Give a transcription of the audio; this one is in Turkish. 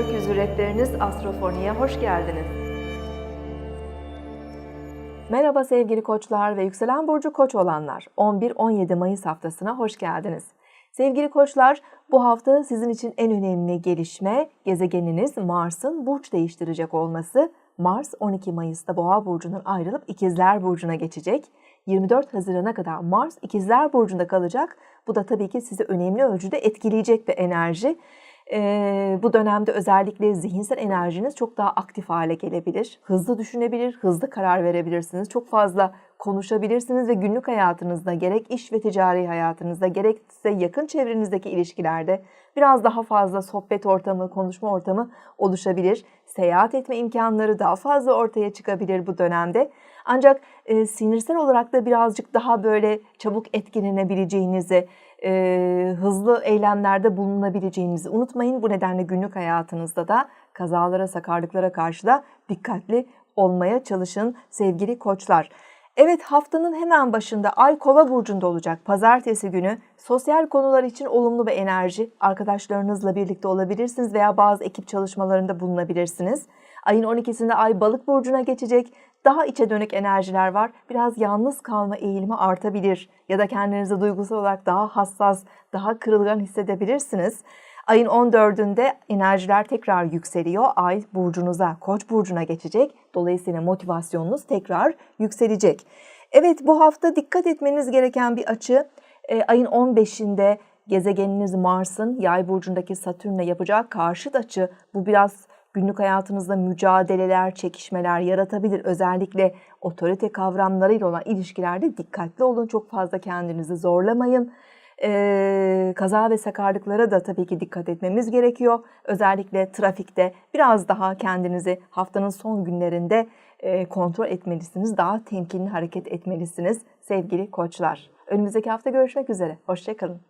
Rehberiniz Astrofoni'ye hoş geldiniz. Merhaba sevgili koçlar ve yükselen burcu koç olanlar. 11-17 Mayıs haftasına hoş geldiniz. Sevgili koçlar, bu hafta sizin için en önemli gelişme gezegeniniz Mars'ın burç değiştirecek olması. Mars 12 Mayıs'ta Boğa burcundan ayrılıp İkizler burcuna geçecek. 24 Haziran'a kadar Mars İkizler burcunda kalacak. Bu da tabii ki sizi önemli ölçüde etkileyecek bir enerji. Ee, bu dönemde özellikle zihinsel enerjiniz çok daha aktif hale gelebilir. Hızlı düşünebilir, hızlı karar verebilirsiniz. Çok fazla konuşabilirsiniz ve günlük hayatınızda gerek iş ve ticari hayatınızda gerekse yakın çevrenizdeki ilişkilerde biraz daha fazla sohbet ortamı, konuşma ortamı oluşabilir. Seyahat etme imkanları daha fazla ortaya çıkabilir bu dönemde. Ancak e, sinirsel olarak da birazcık daha böyle çabuk etkilenebileceğinizi, e, hızlı eylemlerde bulunabileceğinizi unutmayın. Bu nedenle günlük hayatınızda da kazalara, sakarlıklara karşı da dikkatli olmaya çalışın sevgili koçlar. Evet haftanın hemen başında Ay Kova burcunda olacak. Pazartesi günü sosyal konular için olumlu bir enerji. Arkadaşlarınızla birlikte olabilirsiniz veya bazı ekip çalışmalarında bulunabilirsiniz. Ayın 12'sinde Ay Balık burcuna geçecek. Daha içe dönük enerjiler var. Biraz yalnız kalma eğilimi artabilir ya da kendinizi duygusal olarak daha hassas, daha kırılgan hissedebilirsiniz. Ayın 14'ünde enerjiler tekrar yükseliyor. Ay burcunuza, Koç burcuna geçecek. Dolayısıyla motivasyonunuz tekrar yükselecek. Evet bu hafta dikkat etmeniz gereken bir açı. E, ayın 15'inde gezegeniniz Mars'ın Yay burcundaki Satürn'le yapacağı karşıt açı. Bu biraz günlük hayatınızda mücadeleler, çekişmeler yaratabilir. Özellikle otorite kavramlarıyla olan ilişkilerde dikkatli olun. Çok fazla kendinizi zorlamayın. Ee, kaza ve sakarlıklara da tabii ki dikkat etmemiz gerekiyor. Özellikle trafikte biraz daha kendinizi haftanın son günlerinde e, kontrol etmelisiniz. Daha temkinli hareket etmelisiniz sevgili koçlar. Önümüzdeki hafta görüşmek üzere. Hoşçakalın.